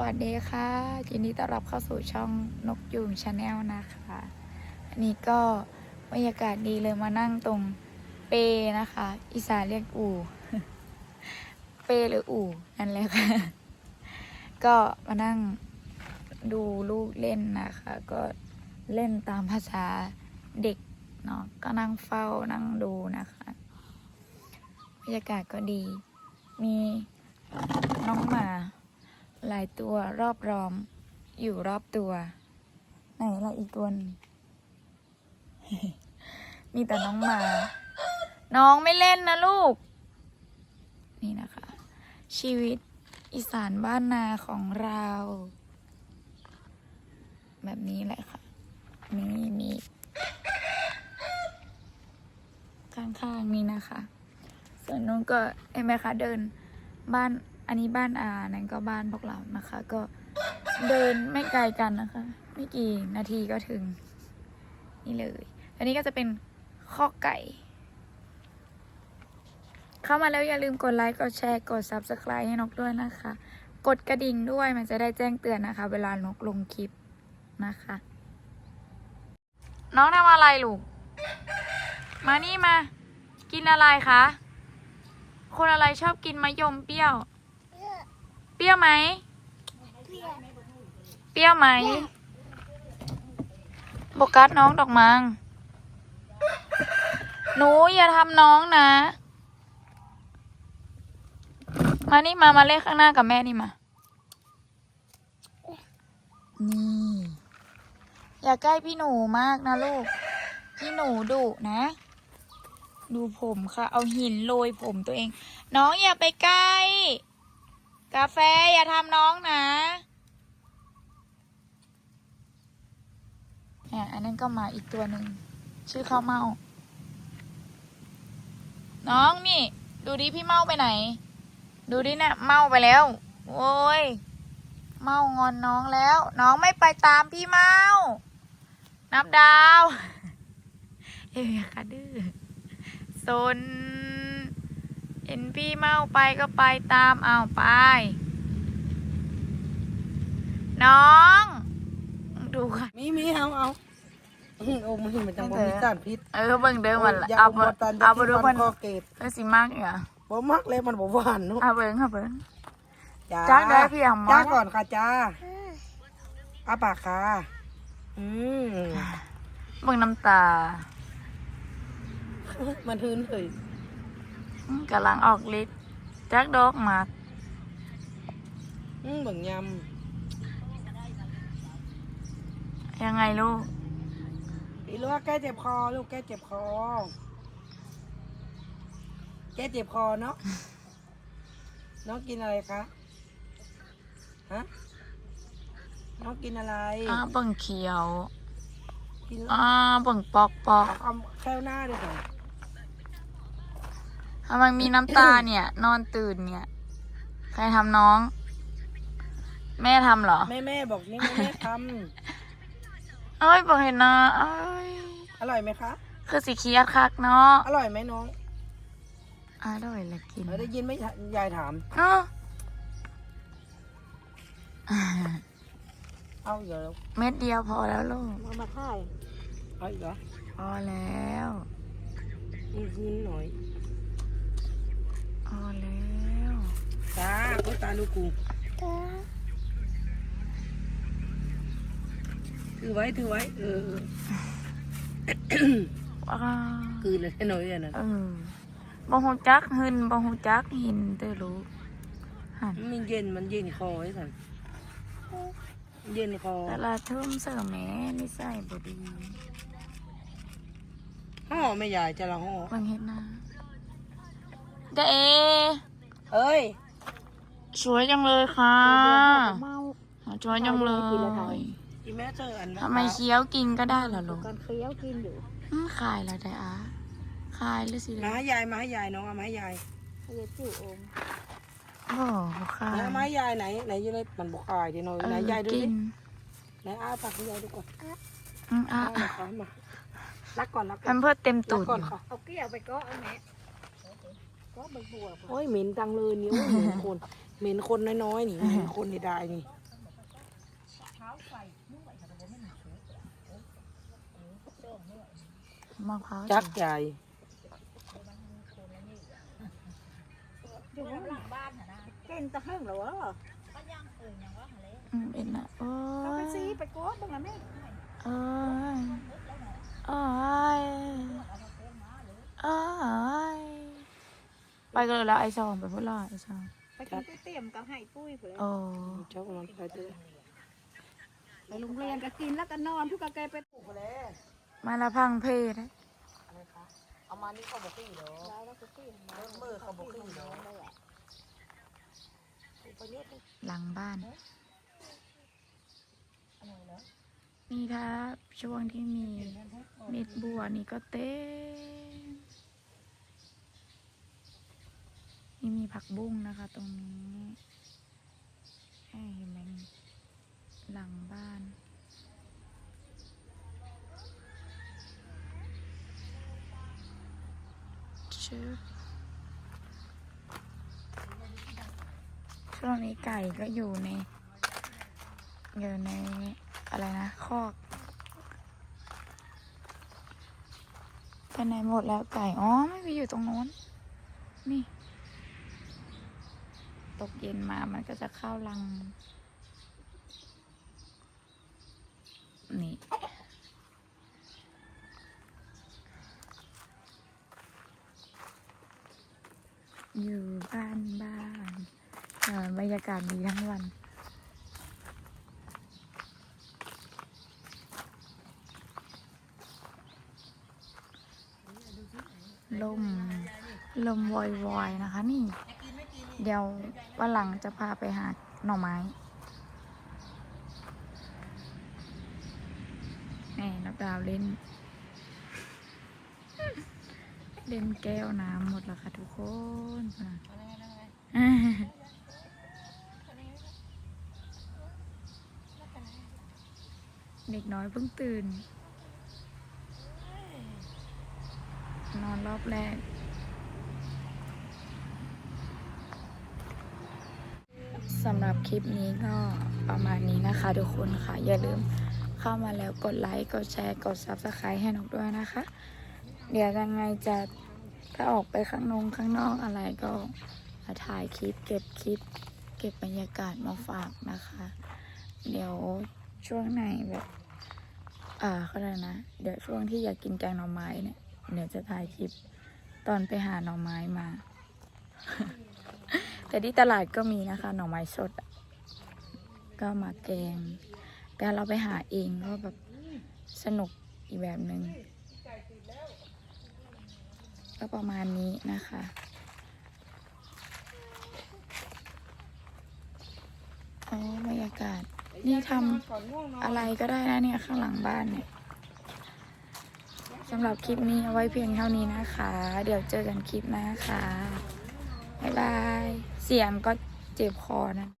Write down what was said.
วัสดีค่ะยินดีต้อนรับเข้าสู่ช่องนกยูงชาแนลนะคะ อันนี้ก็บรรยากาศดีเลยมานั่งตรงเปนะคะ อีสานเรียกอู่ เปหรืออู่นั่นแหละค่ะ ก็มานั่งดูลูกเล่นนะคะ ก็เล่นตามภาษาเด็กเนาะก็นั่งเฝ้านั่งดูนะคะบรรยากาศก็ดี มีน้องหมา หลายตัวรอบรอม อยู่รอบตัว ไหนละอีกตัวนึงมีแต่น้องหมา น้องไม่เล่นนะลูก นี่นะคะ ชีวิตอีสานบ้านนาของเรา แบบนี้แหละค่ะมีมีข้างๆนี่นะคะ ส่วนนู้นก็เห็นไหมคะเดินบ้าน อันนี้บ้านอานั่นก็บ้านพวกเรานะคะ ก็เดินไม่ไกลกันนะคะ ไม่กี่นาทีก็ถึง นี่เลย อันนี้ก็จะเป็นข้อไก่ เข้ามาแล้วอย่าลืมกดไลค์ กดแชร์ กด Subscribe ให้นกด้วยนะคะ กดกระดิ่งด้วยมันจะได้แจ้งเตือนนะคะ เวลานกลงคลิปนะคะ น้องทำอะไรลูก มานี่มา กินอะไรคะ คนอะไรชอบกินมะยมเปรี้ยว รี้ยวไหม เปรี้ยวไหมโบกัสน้องดอกมัง หนูอย่าทำน้องนะ มานี่มา มาเล่นข้างหน้ากับแม่นี่มา นี่ อย่าใกล้พี่หนูมากนะลูก พี่หนูดุนะ ดูผมค่ะ เอาหินโรยผมตัวเอง น้องอย่าไปใกล้ กาแฟอย่าทำน้องนะเนี่ยอันนั้นก็มาอีกตัวหนึ่ง ชื่อข้าวเมา น้องนี่ ดูดิพี่เมาไปไหน ดูดิเนี่ยเมาไปแล้ว โอ้ย เมางอนน้องแล้ว น้องไม่ไปตามพี่เมา นับดาวเฮ้ยค่ะดื้อซน ห็นพี่เมาไปก็ไปตามเอาไป น้อง ดูค่ะ มีมีเอาเอาอื้อโอ้มันมันจังบ่มีสารพิษเออเบิ่งเดิมมันละยาเอาหมเบิ่งดตันเอายาไปที่ดูฟัมันนคอเกตเออสิมากเหรอบ่มักเลยมันบ่หวานเนาะเอาเบิ่งเอาเบิ่งจ้าจ้าได้พี่อะหมอ จ้าก่อนค่ะจ้าอาปากค่ะอืมเบิ่งน้ำตา มันหืนเฮ้ยอืม กำลังออกฤทธิ์จักดอกหมากอืมเบิ่งยยังไงลูกำอีลูกแกเจ็บคอลูกแกเจ็บคอ แกเจ็บคอเนาะ น้องกินอะไรคะ ฮะ น้องกินอะไร อ้าเบิ่งเขียว กินอ้าเบิ่งปอกปอกเอาแค่หน้าด้วยค่ะ ทำไมมีน้ำตาเนี่ย นอนตื่นเนี่ย ใครทำน้อง แม่ทำเหรอ แม่แม่บอกนี่แม่แม่ทเอ้ยบอกเห็นนะเอ้ยำอร่อยไหมคะ คือสีเขียวคักเนาะอร่อยไหมน้องอร่อยละกินเออได้ยินไหมยายถามเนาะเอาอีกแล้วเม็ดเดียวพอแล้วลูก มามาค่ายเอาอีกเหรอพอแล้วอืมนิดหน่อยพ อแล้วจ้าโอ้ยตาลูกกูถือไว้ถือไว้ เออว้าวคืนเลยให้หน่อยอะนะเออบ่ฮูจักหึนบ่ฮูจักหินเด้อลูกหันมันเย็นมันเย็นคอไอ้สันเย็นคอแต่ละทุ่มเสอแหม่นิสัยบ่ดีห่อไม่ยายจะละห่อเบิ่งเฮ็ดนะ เดาเอ เอ้ยสวยจังเลยค่ะเมาสวยจังเลยอีแม่เจออันนั้นทำไมเคี้ยวกินก็ได้ล่ะลูกกันเคี้ยวกินอยู่อืมขายแล้วได้อาขายหรือสิมาให้ยายมาให้ยายน้องเอามาให้ยายเรียกจู่โอมโอ้ขายแล้วมาให้ยายไหนไหนอยู่ในมันบอกอายที่น้อยเอไหนอยายดูกิดินไหนอ้าปากให้ยายดูก่อนอืมอะเอามาค่ะมารักก่อนรักแพก่อนมเพิร์สเต็มรัตูกดก่อนอยู่ค่ะเอาเกี้ยวไปก็เอาแม่ ก็ใบบัวโอ้ยเหม็นจังเลยนี่โอ้ยเหม็นคน เหม็นคนน้อยๆนี่เหม็นคนนี่ได้นี่มะพร้าวจักใหญ่อยู่ข้างหลังบ้านนะเก่งตะเฮิงเหรอวะอืมเป็นอะโอ้เอาไปยซีไปโกดตรงนั้นแม่โอ้ยโอ้ยโอ้ย ไปกันเลยแล้วไอซองไปพูดละไอซองไปกินก๋วยเตี๋ยวกับไห้ปุ้ยเผื่อโอ้จักมันไปเจอไปโรงเรียนก็กินแล้วก็นอนทุกกะแกไปถูกแล้วมาละพังเพศอะไรคะเอามานี่เขาบอกขี้เหรอได้แล้วก็กินเบิ่งมือเขาบอกขี้เหรอหลังบ้านนี่ถ้าช่วงที่มีเม็ดบัวนี่ก็เต็ม นี่มีผักบุ้งนะคะ ตรงนี้ให้เห็นไหมหลังบ้านชึบช่วงนี้ไก่ก็อยู่ในอยู่ในอะไรนะคอกไปไหนหมดแล้วไก่ อ๋อ ไม่มีอยู่ตรงโน้น นี่ ตกเย็นมามันก็จะเข้ารัง นี่ อยู่บ้านบ้านบรรยากาศดีทั้งวันลมลมวอยวอยๆนะคะนี่ เดี๋ยววันหลังจะพาไปหาหน่อไม้นี่นักดาวเล่น เล่นแก้วน้ำหมดแล้วค่ะทุกคนเด็กน้อยเพิ่งตื่น นอนรอบแรก สำหรับคลิปนี้ก็ประมาณนี้นะคะทุกคนค่ะ อย่าลืมเข้ามาแล้วกดไลค์กดแชร์กด Subscribe ให้นกด้วยนะคะ เดี๋ยวยังไงจะถ้าออกไปข้างนงข้างนอกอะไรก็มาถ่ายคลิปเก็บคลิป เก็บบรรยากาศมาฝากนะคะ เดี๋ยวช่วงไหนแบบอ่าเขาเรียกนะ เดี๋ยวช่วงที่อยากกินแกงหน่อไม้เนี่ยเดี๋ยวจะถ่ายคลิปตอนไปหาหน่อไม้มา แต่ที่ตลาดก็มีนะคะ หน่อไม้สด ก็มาแกง แต่เราไปหาเองก็แบบสนุกอีกแบบหนึ่งก็ประมาณนี้นะคะอ๋อบรรยากาศ นี่ทำอะไรก็ได้นะเนี่ย ข้างหลังบ้านเนี่ยสำหรับคลิปนี้เอาไว้เพียงเท่านี้นะคะ เดี๋ยวเจอกันคลิปหน้าค่ะ บาย เสียงก็เจ็บคอนะ